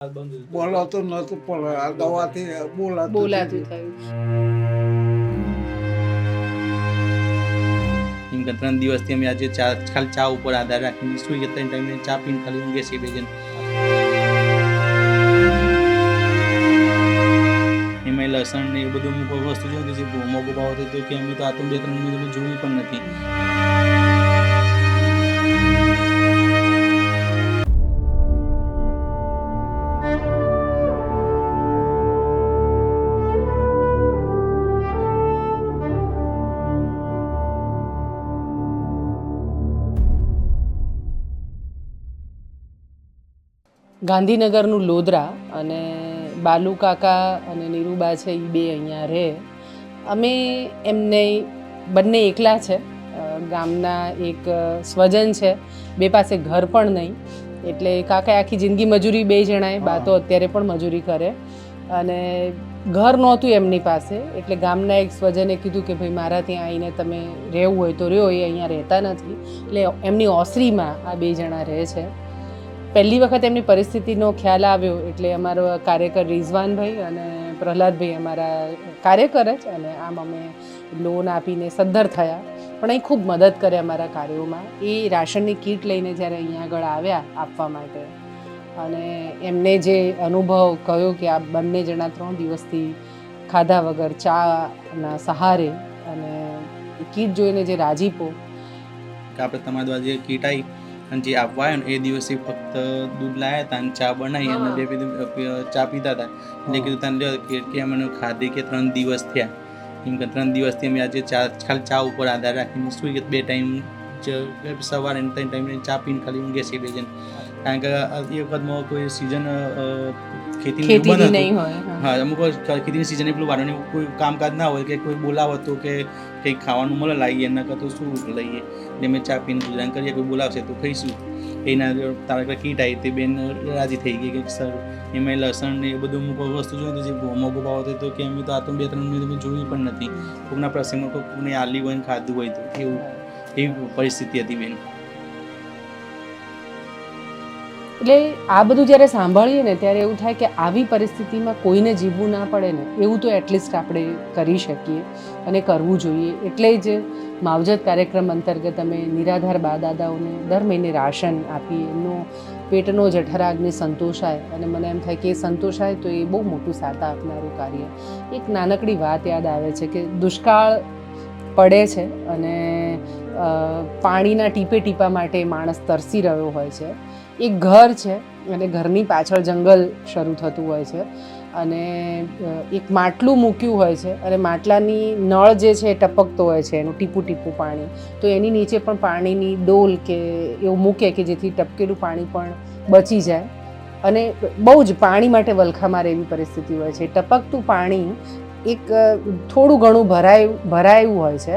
બોલાતું નતું પણ આ દવાથી બોલાતું બોલાતું થયું. થયું. એમ કે ત્રણ દિવસથી અમે આજે ચા ખાલી ચા ઉપર આધાર રાખીને સુઈ ગયા ત્રણ ટાઈમે ચા પીને ખાલી ઊંઘે છે બે જણ. એમાં લસણ ને એ બધું અમુક વસ્તુ જોયું કે જે મોગો ભાવ હતો તો કે અમે તો આ તો બે ત્રણ મહિના જોયું પણ નથી. ગાંધીનગરનું લોધરા અને બાલુ કાકા અને નીરુબા છે એ બે અહીંયા રહે. અમે એમને બંને એકલા છે. ગામના એક સ્વજન છે. બે પાસે ઘર પણ નહીં. એટલે કાકા આખી જિંદગી મજૂરી બે જણાએ બા તો અત્યારે પણ મજૂરી કરે. અને ઘર નહોતું એમની પાસે. એટલે ગામના એક સ્વજને કીધું કે ભાઈ મારા ત્યાં આવીને તમે રહેવું હોય તો રહ્યો એ અહીંયા રહેતા નથી. એટલે એમની ઓસરીમાં આ બે જણા રહે છે. પહેલી વખત એમની પરિસ્થિતિનો ખ્યાલ આવ્યો એટલે અમારો કાર્યકર રિઝવાનભાઈ અને પ્રહલાદભાઈ અમારા કાર્યકર જ અને આમ અમે લોન આપીને સદ્ધર થયા. પણ અહીં ખૂબ મદદ કરે અમારા કાર્યોમાં. એ રાશનની કીટ લઈને જ્યારે અહીંયા આગળ આવ્યા આપવા માટે. અને એમને જે અનુભવ કહ્યો કે આ બંને જણા ત્રણ દિવસથી ખાધા વગર ચાના સહારે અને કીટ જોઈને જે રાજીપો આપણે તમારા દ્વારા જે કીટ આવી અને જે આપવા આવ્યો ને એ દિવસે ફક્ત દૂધ લાવ્યા હતા અને ચા બનાવી અને બે ચા પીતા હતા એટલે કીધું તને લ્યો કે કે મને ખાધી કે ત્રણ દિવસ થયા. એમ કે ત્રણ દિવસથી અમે આજે ચા ખાલી ચા ઉપર આધાર રાખીને સુઈ ગયા. બે ટાઈમ સવારે ત્રણ ટાઈમ ચા પીને ખાલી ઊંઘે છે બે જણ. કારણ કે એ વખતમાં કોઈ સિઝન ખેતી નહીં હા. અમુક ખેતીની સિઝન પેલું વારણી કોઈ કામકાજ ના હોય કે કોઈ બોલાવતું કે કંઈક ખાવાનું મળે લાવીએ એના કરતાં શું લઈએ? એટલે અમે ચા પીને ગુજરાન કરીએ કોઈ બોલાવશે તો ખાઈશું એના તારા કીટ આવી તે બેન રાજી થઈ ગઈ કે સર એમાં લસણ ને એ બધું અમુક વસ્તુ જોયું તો જે મોગો ભાવ હતો તો કે અમે તો આ તો બે ત્રણ મહિના જોયું પણ નથી. કોઈના પ્રસંગમાં કોઈને આલી હોય ને ખાધું હોય તો એવું એવી પરિસ્થિતિ હતી બેન. એટલે આ બધું જ્યારે સાંભળીએ ને ત્યારે એવું થાય કે આવી પરિસ્થિતિમાં કોઈને જીવવું ના પડે ને, એવું તો એટલીસ્ટ આપણે કરી શકીએ અને કરવું જોઈએ. એટલે જ માવજત કાર્યક્રમ અંતર્ગત અમે નિરાધાર બા દાદાઓને દર મહિને રાશન આપીએ. એમનો પેટનો જઠરાગને સંતોષાય અને મને એમ થાય કે એ સંતોષાય તો એ બહુ મોટું સાતા આપનારું કાર્ય. એક નાનકડી વાત યાદ આવે છે કે દુષ્કાળ પડે છે અને પાણીના ટીપે ટીપા માટે માણસ તરસી રહ્યો હોય છે. એક ઘર છે અને ઘરની પાછળ જંગલ શરૂ થતું હોય છે. અને એક માટલું મૂક્યું હોય છે અને માટલાની નળ જે છે એ ટપકતો હોય છે, એનું ટીપું ટીપું પાણી. તો એની નીચે પણ પાણીની ડોલ કે એવું મૂકે કે જેથી ટપકેલું પાણી પણ બચી જાય. અને બહુ જ પાણી માટે વલખા મારે એવી પરિસ્થિતિ હોય છે. ટપકતું પાણી એક થોડું ઘણું ભરાયું ભરાયું હોય છે.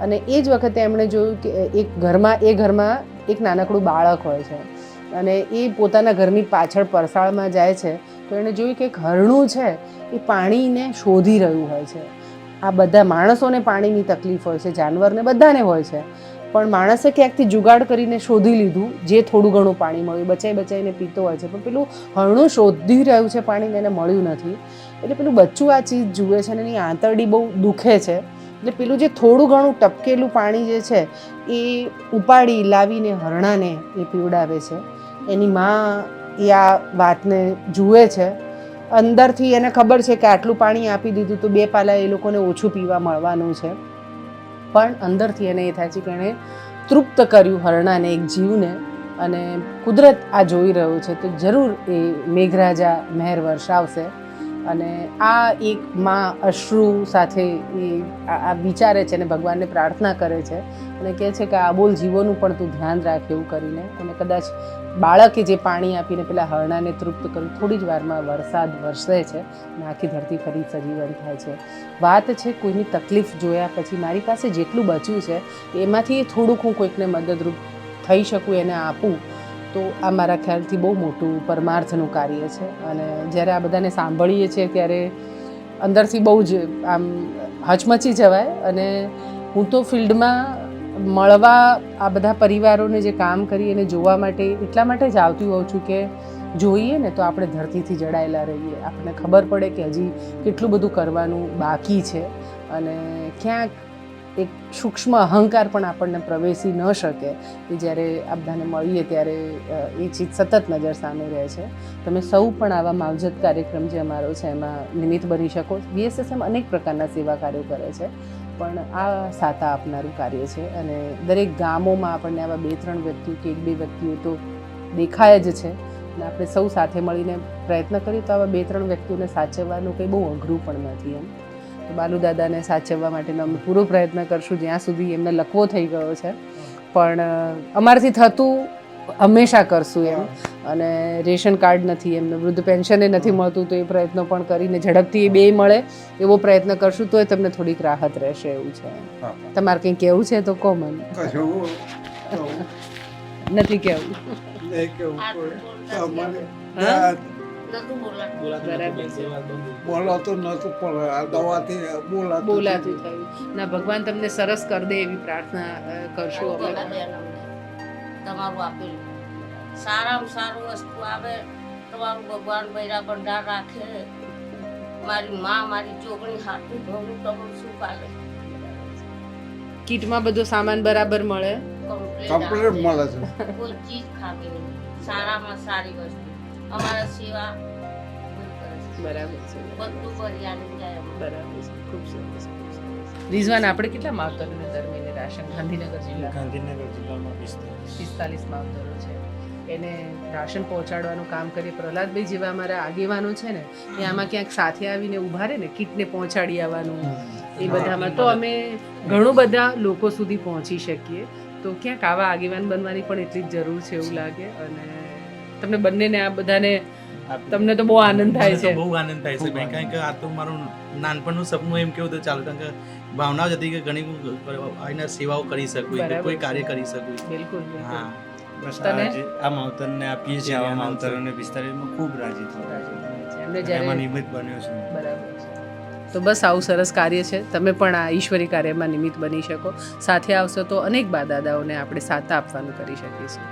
અને એ જ વખતે એમણે જોયું કે, એક ઘરમાં, એ ઘરમાં એક નાનકડું બાળક હોય છે. અને એ પોતાના ઘરની પાછળ પરસાળમાં જાય છે, તો એણે જોયું કે એક હરણું છે, એ પાણીને શોધી રહ્યું હોય છે. આ બધા માણસોને પાણીની તકલીફ હોય છે, જાનવરને બધાને હોય છે. પણ માણસે ક્યાંકથી જુગાડ કરીને શોધી લીધું, જે થોડું ઘણું પાણી મળ્યું, બચાઈ બચાઈને પીતો હોય છે. પણ પેલું હરણું શોધી રહ્યું છે પાણીને એને મળ્યું નથી. એટલે પેલું બચ્ચું આ ચીજ જુએ છે અને એની આંતરડી બહુ દુખે છે. એટલે પેલું જે થોડું ઘણું ટપકેલું પાણી જે છે, એ ઉપાડી લાવીને હરણાને એ પીવડાવે છે. એની માં એ આ વાતને જુએ છે. અંદરથી એને ખબર છે કે આટલું પાણી આપી દીધું તો બે પાલા એ લોકોને ઓછું પીવા મળવાનું છે. પણ અંદરથી એને એ થાય છે કે એણે તૃપ્ત કર્યું હરણાને એક જીવને અને કુદરત આ જોઈ રહ્યું છે તો જરૂર એ મેઘરાજા મહેર વર્ષાવશે. અને આ એક માં અશ્રુ સાથે એ આ વિચારે છે અને ભગવાનને પ્રાર્થના કરે છે અને કહે છે કે આબોલ જીવોનું પણ તું ધ્યાન રાખ એવું કરીને અને કદાચ બાળકે જે પાણી આપીને પેલા હરણાને તૃપ્ત કર્યું, થોડી જ વારમાં વરસાદ વરસે છે અને આખી ધરતી ફરી સજીવન થાય છે. વાત છે કોઈની તકલીફ જોયા પછી મારી પાસે જેટલું બચ્યું છે, એમાંથી થોડુંક હું કોઈકને મદદરૂપ થઈ શકું, એને આપું. તો આ મારા ખ્યાલથી બહુ મોટું પરમાર્થનું કાર્ય છે. અને જ્યારે આ બધાને સાંભળીએ છીએ ત્યારે અંદરથી બહુ જ આમ હચમચી જવાય. અને હું તો ફિલ્ડમાં મળવા આ બધા પરિવારોને જે કામ કરી અને જોવા માટે એટલા માટે જ આવતી હોઉં છું કે જોઈએ ને તો આપણે ધરતીથી જડાયેલા રહીએ. આપણને ખબર પડે કે હજી કેટલું બધું કરવાનું બાકી છે. અને ક્યાંક એક સૂક્ષ્મ અહંકાર પણ આપણને પ્રવેશી ન શકે કે જ્યારે આ મળીએ ત્યારે એ ચીજ સતત નજર સામે રહે છે. તમે સૌ પણ આવા માવજત કાર્યક્રમ જે અમારો છે એમાં નિમિત્ત બની શકો. બીએસએસએમ અનેક પ્રકારના સેવા કાર્યો કરે છે. પણ આ સાતા આપનારું કાર્ય છે અને દરેક ગામોમાં આપણને આવા બે ત્રણ વ્યક્તિઓ કે એક બે વ્યક્તિઓ તો દેખાય જ છે. અને આપણે સૌ સાથે મળીને પ્રયત્ન કરીએ તો આવા બે ત્રણ વ્યક્તિઓને સાચવવાનું કંઈ બહુ અઘરું પણ નથી એમ. તો બાલુ દાદાને સાચવવા માટેનો અમે પૂરો પ્રયત્ન કરશું જ્યાં સુધી એમને લકવો થઈ ગયો છે. પણ અમારાથી થતું હંમેશા કરશું એમ. અને રેશન કાર્ડ નથી એમને વૃદ્ધ પેન્શને નથી મળતું તો એ પ્રયત્નો પણ કરીને ઝડપથી એ બે મળે એવો પ્રયત્ન કરશું તો એ તમને થોડીક રાહત રહેશે એવું છે. તમારે કંઈ કહેવું છે તો કહો મને. કશું નથી કહેવું. નતું બોલાતું બરાબર. બોલાતું નતું પણ દવાથી બોલાતું બોલાતું થયું. ના ભગવાન તમને સરસ કરી દે એવી પ્રાર્થના કરશો અમે. તમારું આપેલું. સારામાં સારું વસ્તુ આવે તમારું ભગવાન બૈરા ભંડાર રાખે. મારી માં મારી ચોકણી હાથું ઘણું તમારું શું પાડે કીટમાં બધો સામાન બરાબર મળે. કમ્પ્લીટ મળે છે. કોઈ ચીજ ખાવી નહીં. સારામાં સારી વસ્તુ. અમારા સેવા. બરાબર છે. બધું ભરિયાનું જાય બરાબર છે. ખૂબ સરસ રિઝવાન આપણે કેટલા માવતરોને દર મહિને રાશન? ગાંધીનગર જિલ્લા. ગાંધીનગર જિલ્લામાં પિસ્તાલીસ. પિસ્તાલીસ માવતરો છે. એને રાશન પહોંચાડવાનું કામ કરીએ. પ્રહલાદભાઈ જેવા અમારા આગેવાનો છે ને એ આમાં ક્યાંક સાથે આવીને ઊભા રહે ને કીટને પહોંચાડી આવવાનું એ બધામાં. તો અમે ઘણું બધા લોકો સુધી પહોંચી શકીએ. તો ક્યાંક આવા આગેવાન બનવાની પણ એટલી જ જરૂર છે એવું લાગે. અને તમને બંનેને આ બધાને તમને તો બહુ આનંદ થાય છે. બહુ આનંદ થાય છે. ભાઈ કારણ કે આ તો મારું નાનપણનું સપનું એમ કેવું તો ચાલુ કારણ કે ભાવના જ હતી કે ઘણી આના સેવાઓ કરી શકું કોઈ. કાર્ય કરી શકું. બિલકુલ હા. આ માવતરને આપીએ છીએ આવા માવતરોને પિસ્તાલીસમાં ખૂબ રાજી થયું. છે. એમાં નિમિત્ત બન્યો છું બરાબર છે. તો બસ આવું સરસ કાર્ય છે. તમે પણ આ ઈશ્વરી કાર્યમાં નિમિત્ત બની શકો. સાથે આવશો તો અનેક બા દાદાઓને આપણે સાથ આપવાનું કરી શકીશું